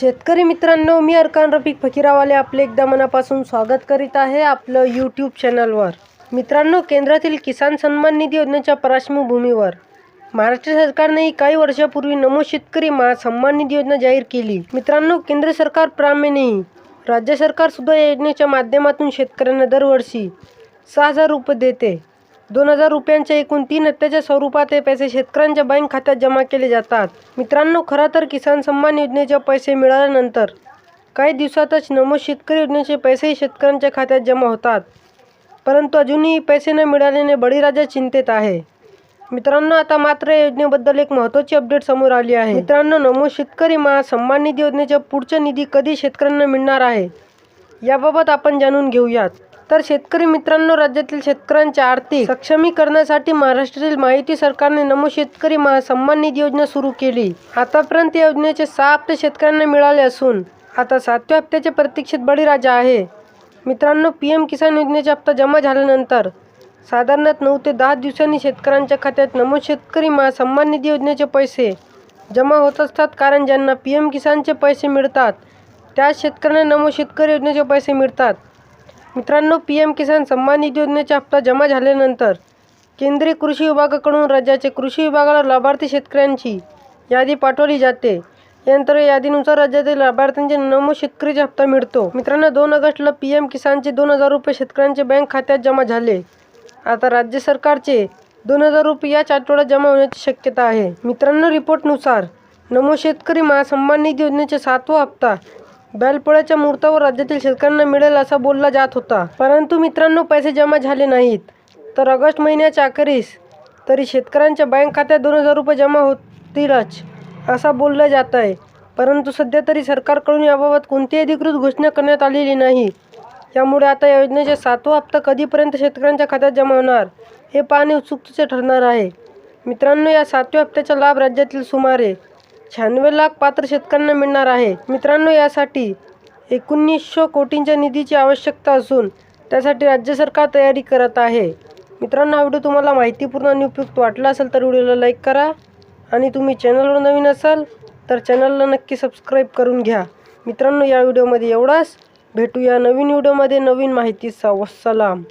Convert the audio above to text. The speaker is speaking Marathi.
शेतकरी मित्रांनो मी अरकान रफिक फकीरावाले आपले एकदा मनापासून स्वागत करीत आहे आपलं यूट्यूब चॅनलवर मित्रांनो केंद्रातील किसान सन्मान निधी योजनेच्या पार्श्वभूमीवर महाराष्ट्र सरकारने काही वर्षापूर्वी नमो शेतकरी मा सन्मान निधी योजना जाहीर केली. मित्रांनो केंद्र सरकार प्रामाणिक राज्य सरकारसुद्धा या योजनेच्या माध्यमातून शेतकऱ्यांना दरवर्षी सहा हजार रुपये देते. दोन हजार रुपयांच्या एकूण तीन हप्त्याच्या स्वरूपात हे पैसे शेतकऱ्यांच्या बँक खात्यात जमा केले जातात. मित्रांनो खरं तर किसान सन्मान योजनेचे पैसे मिळाल्यानंतर काही दिवसातच नमो शेतकरी योजनेचे पैसेही शेतकऱ्यांच्या खात्यात जमा होतात. परंतु अजूनही पैसे न मिळाल्याने बळीराजा चिंतेत आहे. मित्रांनो आता मात्र या योजनेबद्दल एक महत्त्वाची अपडेट समोर आली आहे. मित्रांनो नमो शेतकरी महा सन्मान निधी योजनेच्या पुढचा निधी कधी शेतकऱ्यांना मिळणार आहे? याबाबत आपण जाणून घेऊयात. तर शेतकरी मित्रांनो राज्यातील शेतकऱ्यांच्या आर्थिक सक्षमीकरणासाठी महाराष्ट्रातील माहिती सरकारने नमो शेतकरी महासन्मान निधी योजना सुरू केली. आतापर्यंत या योजनेचे सहा हप्ते शेतकऱ्यांना मिळाले असून आता सातव्या हप्त्याच्या प्रतीक्षेत बळीराजा आहे. मित्रांनो पी एम किसान योजनेचा हप्ता जमा झाल्यानंतर साधारणतः नऊ ते दहा दिवसांनी शेतकऱ्यांच्या खात्यात नमो शेतकरी महासन्मान निधी योजनेचे पैसे जमा होत असतात कारण ज्यांना पी एम किसानचे पैसे मिळतात त्याच शेतकऱ्यांना नमो शेतकरी योजनेचे पैसे मिळतात. मित्रांनो पी एम किसान सन्मान निधी योजनेचा हप्ता जमा झाल्यानंतर केंद्रीय कृषी विभागाकडून राज्याचे कृषी विभागाला लाभार्थी शेतकऱ्यांची यादी पाठवली जाते. यानंतर यादीनुसार राज्यातील लाभार्थ्यांचे नमो शेतकरीचा हप्ता मिळतो. मित्रांनो दोन ऑगस्टला पी एम किसानचे दोन हजार रुपये शेतकऱ्यांचे बँक खात्यात जमा झाले. आता राज्य सरकारचे दोन हजार रुपये याच आठवड्यात जमा होण्याची शक्यता आहे. मित्रांनो रिपोर्टनुसार नमो शेतकरी महासन्मान निधी योजनेचे सातवा हप्ता बैलपोळ्याच्या मुहूर्तावर राज्यातील शेतकऱ्यांना मिळेल असा बोलला जात होता. परंतु मित्रांनो पैसे जमा झाले नाहीत. तर ऑगस्ट महिन्याच्या अखेरीस तरी शेतकऱ्यांच्या बँक खात्यात दोन हजार रुपये जमा होतीलच असा बोललं जात आहे. परंतु सध्या तरी सरकारकडून याबाबत कोणतीही अधिकृत घोषणा करण्यात आलेली नाही. यामुळे आता या योजनेचा सातवा हप्ता कधीपर्यंत शेतकऱ्यांच्या खात्यात जमा होणार हे पाहणे उत्सुकतेचे ठरणार आहे. मित्रांनो या सातव्या हप्त्याचा लाभ राज्यातील सुमारे शहाण्णव लाख पात्र शेतकऱ्यांना मिळणार आहे. मित्रांनो यासाठी एकोणीसशे कोटींच्या निधीची आवश्यकता असून त्यासाठी राज्य सरकार तयारी करत आहे. मित्रांनो हा व्हिडिओ तुम्हाला माहितीपूर्ण आणि उपयुक्त वाटला असेल तर व्हिडिओला लाईक करा आणि तुम्ही चॅनलवर नवीन असाल तर चॅनलला नक्की सबस्क्राईब करून घ्या. मित्रांनो या व्हिडिओमध्ये एवढाच. भेटूया नवीन व्हिडिओमध्ये नवीन माहितीचा सलाम